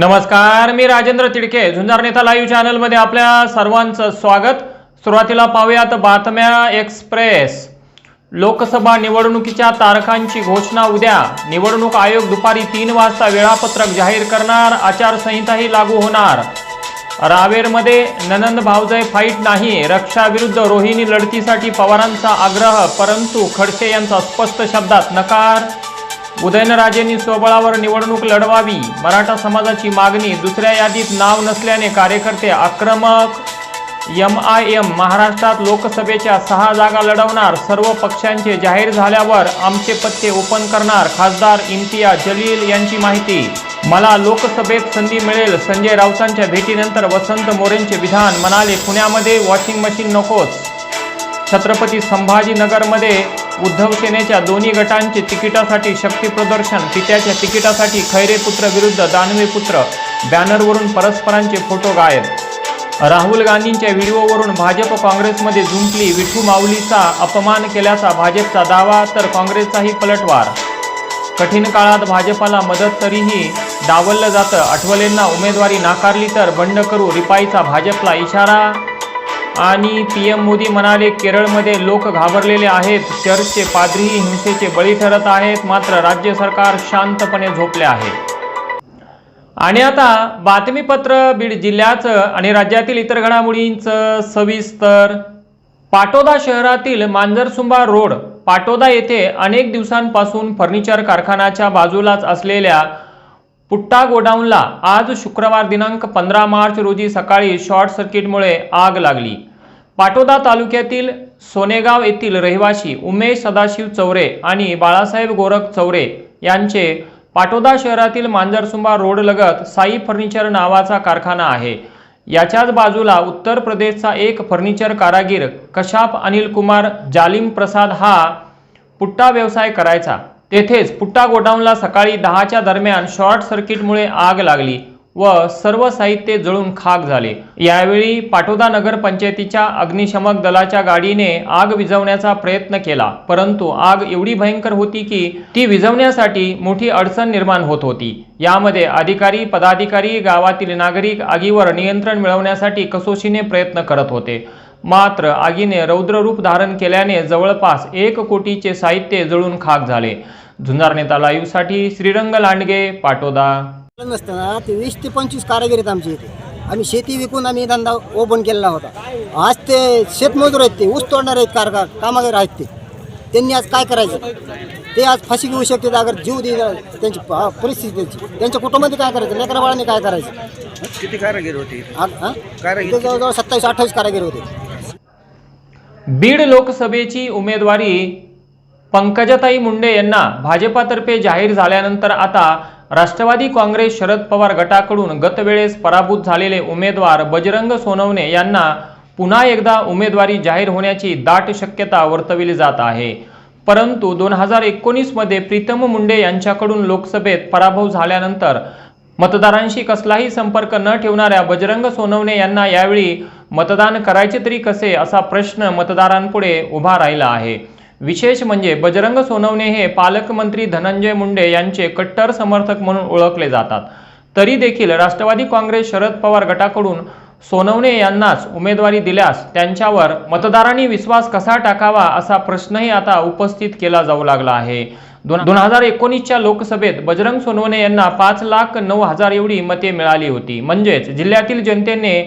नमस्कार मी राजेंद्र तिडके. झुंजार नेता लाईव्ह चॅनलमध्ये आपल्या सर्वांचं स्वागत. सुरुवातीला पाहूयात बातम्या एक्सप्रेस लोकसभा निवडणुकीच्या तारखांची घोषणा उद्या. निवडणूक आयोग दुपारी तीन वाजता वेळापत्रक जाहीर करणार. आचारसंहिताही लागू होणार. रावेरमध्ये ननंद भावजय फाईट नाही. रक्षाविरुद्ध रोहिणी लढतीसाठी पवारांचा आग्रह परंतु खडसे यांचा स्पष्ट शब्दात नकार. उदयनराजेंनी स्वबळावर निवडणूक लढवावी मराठा समाजाची मागणी दुसऱ्या यादीत नाव नसल्याने कार्यकर्ते आक्रमक. एम आय एम महाराष्ट्रात लोकसभेच्या सहा जागा लढवणार सर्व पक्षांचे जाहीर झाल्यावर आमचे पत्ते ओपन करणार खासदार इम्तियाज जलील यांची माहिती. मला लोकसभेत संधी मिळेल संजय राऊतांच्या भेटीनंतर वसंत मोरेंचे विधान म्हणाले पुण्यामध्ये वॉशिंग मशीन नकोच. छत्रपती संभाजीनगरमध्ये उद्धव सेनेच्या दोन्ही गटांचे तिकिटासाठी शक्तीप्रदर्शन पित्याच्या तिकिटासाठी खैरे पुत्र विरुद्ध दानवे पुत्र बॅनरवरून परस्परांचे फोटो गायब. राहुल गांधींच्या व्हिडिओवरून भाजप काँग्रेसमध्ये जुंपली विठू माऊलीचा अपमान केल्याचा भाजपचा दावा तर काँग्रेसचाही पलटवार. कठीण काळात भाजपाला मदत तरीही डावललं जातं. आठवलेंना उमेदवारी नाकारली तर बंड करू रिपाईचा भाजपला इशारा आणि पी एम मोदी म्हणाले केरळमध्ये लोक घाबरलेले आहेत. चर्चचे पादरीही हिंसेचे बळी ठरत आहेत. मात्र राज्य सरकार शांतपणे झोपले आहे. आणि आता बातमीपत्र बीड जिल्ह्याचं आणि राज्यातील इतर घडामोडींचं सविस्तर. पाटोदा शहरातील मांजरसुंबा रोड पाटोदा येथे अनेक दिवसांपासून फर्निचर कारखानाच्या बाजूलाच असलेल्या पुट्टा गोडाऊनला आज शुक्रवार दिनांक पंधरा मार्च रोजी सकाळी शॉर्ट सर्किटमुळे आग लागली. पाटोदा तालुक्यातील सोनेगाव येथील रहिवासी उमेश सदाशिव चौरे आणि बाळासाहेब गोरख चौरे यांचे पाटोदा शहरातील मांजरसुंबा रोडलगत साई फर्निचर नावाचा कारखाना आहे. याच्याच बाजूला उत्तर प्रदेशचा एक फर्निचर कारागीर कशाप अनिल कुमार जालिम प्रसाद हा पुट्टा व्यवसाय करायचा. तेथेच पुट्टा गोडाऊनला सकाळी दहाच्या दरम्यान शॉर्ट सर्किटमुळे आग लागली व सर्व साहित्य जळून खाक झाले. यावेळी पाटोदा नगर पंचायतीच्या अग्निशमक दलाच्या गाडीने आग विझवण्याचा प्रयत्न केला परंतु आग एवढी भयंकर होती की ती विझवण्यासाठी मोठी अडचण निर्माण होत होती. यामध्ये अधिकारी पदाधिकारी गावातील नागरिक आगीवर नियंत्रण मिळवण्यासाठी कसोशीने प्रयत्न करत होते. मात्र आगीने रौद्र रूप धारण केल्याने जवळपास एक कोटीचे साहित्य जळून खाक झाले. झुंजार नेता लाईव्हसाठी श्रीरंग लांडगे पाटोदा. नसतं ना ते वीस ते पंचवीस कारागीर आहेत आमच्या इथे. आम्ही शेती विकून आम्ही धंदा ओपन केलेला होता. आज ते शेतमजूर आहेत ते ऊस तोडणार आहेत कारखार कामागार आहेत ते. त्यांनी आज काय करायचं? ते आज फाशी घेऊ शकतात अगर जीव दे त्यांची प- परिस्थिती त्यांची. त्यांच्या कुटुंबामध्ये काय करायचं? लेकरा बाळाने काय करायचं? किती कारागीर होते इथे? आ- हा? कारागीर इथे जवळजवळ सत्तावीस अठ्ठावीस कारागीर होते. बीड लोकसभेची उमेदवारी पंकजाताई मुंडे यांना भाजपातर्फे जाहीर झाल्यानंतर आता राष्ट्रवादी काँग्रेस शरद पवार गटाकडून गतवेळेस पराभूत झालेले उमेदवार बजरंग सोनवणे यांना पुन्हा एकदा उमेदवारी जाहीर होण्याची दाट शक्यता वर्तविली जात आहे. परंतु दोन हजार एकोणीसमध्ये प्रीतम मुंडे यांच्याकडून लोकसभेत पराभव झाल्यानंतर मतदारांशी कसलाही संपर्क न ठेवणाऱ्या बजरंग सोनवणे यांना यावेळी मतदान करायचे तरी कसे असा प्रश्न मतदारांपुढे उभा राहिला आहे. विशेष म्हणजे बजरंग सोनवणे हे पालकमंत्री धनंजय मुंडे यांचे कट्टर समर्थक म्हणून ओळखले जातात. तरी देखील राष्ट्रवादी काँग्रेस शरद पवार गटाकडून सोनवणे यांनाच उमेदवारी दिल्यास त्यांच्यावर मतदारांनी विश्वास कसा टाकावा असा प्रश्नही आता उपस्थित केला जाऊ लागला आहे. दोन दोन हजार एकोणीसच्या लोकसभेत बजरंग सोनवणे यांना पाच लाख नऊ हजार एवढी मते मिळाली होती. म्हणजेच जिल्ह्यातील जनतेने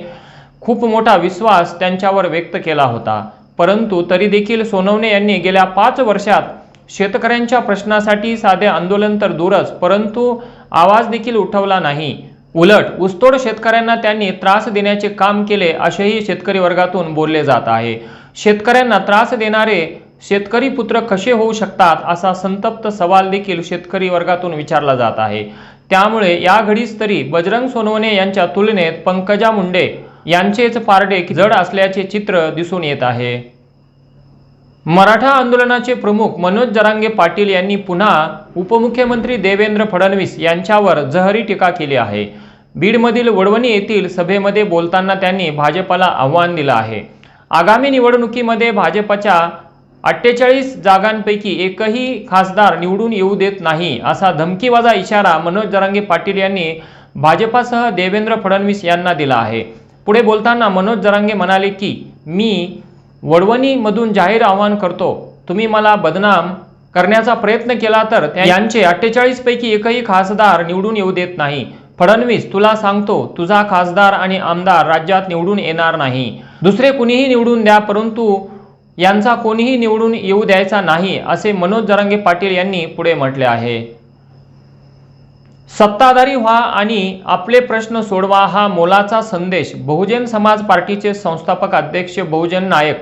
खूप मोठा विश्वास त्यांच्यावर व्यक्त केला होता. परंतु तरी देखील सोनवणे यांनी गेल्या पाच वर्षात शेतकऱ्यांच्या प्रश्नासाठी साधे आंदोलन तर दूरच परंतु आवाज देखील उठवला नाही. उलट ऊसतोड शेतकऱ्यांना त्यांनी त्रास देण्याचे काम केले असेही शेतकरी वर्गातून बोलले जात आहे. शेतकऱ्यांना त्रास देणारे शेतकरी पुत्र कसे होऊ शकतात असा संतप्त सवाल देखील शेतकरी वर्गातून विचारला जात आहे. त्यामुळे या घडीस तरी बजरंग सोनवणे यांच्या तुलनेत पंकजा मुंडे यांचेच पारडे जड असल्याचे चित्र दिसून येत आहे. मराठा आंदोलनाचे प्रमुख मनोज जरांगे पाटील यांनी पुन्हा उपमुख्यमंत्री देवेंद्र फडणवीस यांच्यावर जहरी टीका केली आहे. बीडमधील वडवणी येथील सभेमध्ये बोलताना त्यांनी भाजपाला आव्हान दिलं आहे. आगामी निवडणुकीमध्ये भाजपच्या अठ्ठेचाळीस जागांपैकी एकही खासदार निवडून येऊ देत नाही असा धमकीवाजा इशारा मनोज जरांगे पाटील यांनी भाजपासह देवेंद्र फडणवीस यांना दिला आहे. पुढे बोलताना मनोज जरांगे म्हणाले की मी वडवणीमधून जाहीर आवाहन करतो. तुम्ही मला बदनाम करण्याचा प्रयत्न केला तर यांचे अठ्ठेचाळीस पैकी एकही खासदार निवडून येऊ देत नाही. फडणवीस तुला सांगतो तुझा खासदार आणि आमदार राज्यात निवडून येणार नाही. दुसरे कुणीही निवडून द्या परंतु यांचा कोणीही निवडून येऊ द्यायचा नाही असे मनोज जरांगे पाटील यांनी पुढे म्हटले आहे. सत्ताधारी व्हा आणि आपले प्रश्न सोडवा हा मोलाचा संदेश बहुजन समाज पार्टीचे संस्थापक अध्यक्ष बहुजन नायक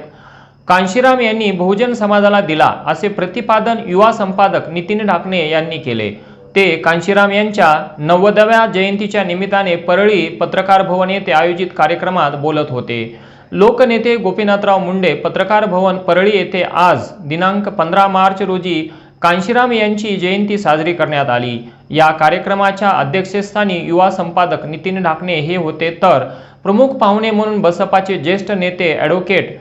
कांशीराम यांनी बहुजन समाजाला दिला असे प्रतिपादन युवा संपादक नितीन ढाकणे यांनी केले. ते कांशीराम यांच्या नव्वदव्या जयंतीच्या निमित्ताने परळी पत्रकार भवन येथे आयोजित कार्यक्रमात बोलत होते. लोकनेते गोपीनाथराव मुंडे पत्रकार भवन परळी येथे आज दिनांक पंधरा मार्च रोजी कांशीराम यांची जयंती साजरी करण्यात आली. या कार्यक्रमाच्या अध्यक्षस्थानी युवा संपादक नितीन ढाकणे हे होते. तर प्रमुख पाहुणे म्हणून बसपाचे ज्येष्ठ नेते ॲडव्होकेट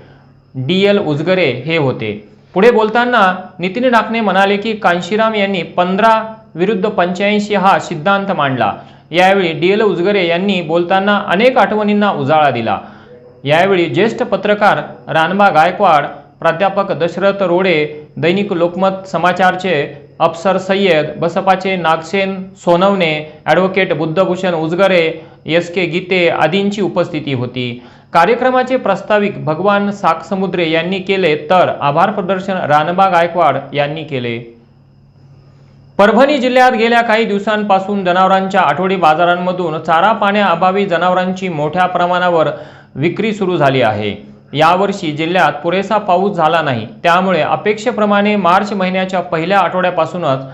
डी एल उजगरे हे होते. पुढे बोलताना नितीन ढाकणे म्हणाले की कांशीराम यांनी पंधरा विरुद्ध पंच्याऐंशी हा सिद्धांत मांडला. यावेळी डी एल उजगरे यांनी बोलताना अनेक आठवणींना उजाळा दिला. यावेळी ज्येष्ठ पत्रकार रानबा गायकवाड प्राध्यापक दशरथ रोडे दैनिक लोकमत समाचारचे अफसर सय्यद बसपाचे Nagsen Sonawane advocate Buddhabhushan Ujgare S K Gite आदींची उपस्थिती होती. कार्यक्रमाचे प्रास्ताविक भगवान साकसमुद्रे यांनी केले तर आभार प्रदर्शन रानबा गायकवाड यांनी केले. परभणी जिल्ह्यात गेल्या काही दिवसांपासून जनावरांच्या आठवडी बाजारांमधून चारा पाण्याअभावी जनावरांची मोठ्या प्रमाणावर विक्री सुरू झाली आहे. यावर्षी जिल्ह्यात पुरेसा पाऊस झाला नाही. त्यामुळे अपेक्षेप्रमाणे मार्च महिन्याच्या पहिल्या आठवड्यापासूनच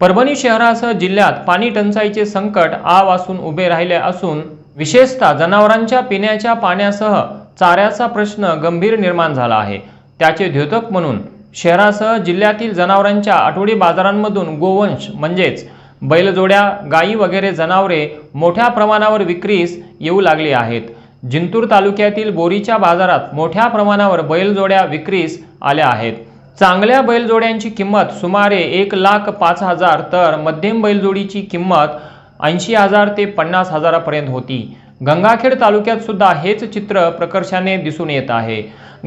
परभणी शहरासह जिल्ह्यात पाणी टंचाईचे संकट आ उभे राहिले असून विशेषतः जनावरांच्या पिण्याच्या पाण्यासह चाऱ्याचा प्रश्न गंभीर निर्माण झाला आहे. त्याचे द्योतक म्हणून शहरासह जिल्ह्यातील जनावरांच्या आठवडी बाजारांमधून गोवंश म्हणजेच बैलजोड्या गायी वगैरे जनावरे मोठ्या प्रमाणावर विक्रीस येऊ लागली आहेत. जिंतूर तालुक्यातील बोरीच्या बाजारात मोठ्या प्रमाणावर बैलजोड्या विक्रीस आल्या आहेत. चांगल्या बैलजोड्यांची किंमत सुमारे एक लाख पाच हजार तर मध्यम बैलजोडीची किंमत ऐंशी हजार ते पन्नास हजारापर्यंत होती. गंगाखेड तालुक्यात सुद्धा हेच चित्र प्रकर्षाने दिसून येत आहे.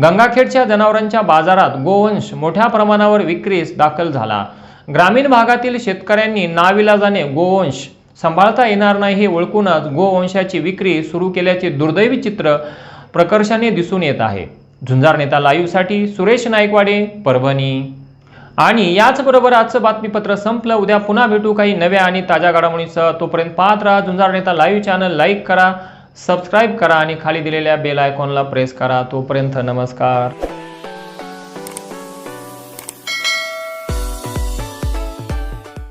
गंगाखेडच्या जनावरांच्या बाजारात गोवंश मोठ्या प्रमाणावर विक्रीस दाखल झाला. ग्रामीण भागातील शेतकऱ्यांनी नाविलाजाने गोवंश सांभाळता येणार नाही हे ओळखूनच गोवंशाची विक्री सुरू केल्याचे दुर्दैवी चित्र प्रकर्षाने दिसून येत आहे. झुंजार नेता लाईव्हसाठी सुरेश नाईकवाडे परभणी. आणि याचबरोबर आजचं बातमीपत्र संपलं. उद्या पुन्हा भेटू काही नव्या आणि ताज्या घडामोडीसह. तोपर्यंत पाहत राहा Zunjar Neta live channel like करा सबस्क्राईब करा आणि खाली दिलेल्या बेल आयकॉनला प्रेस करा. तोपर्यंत नमस्कार.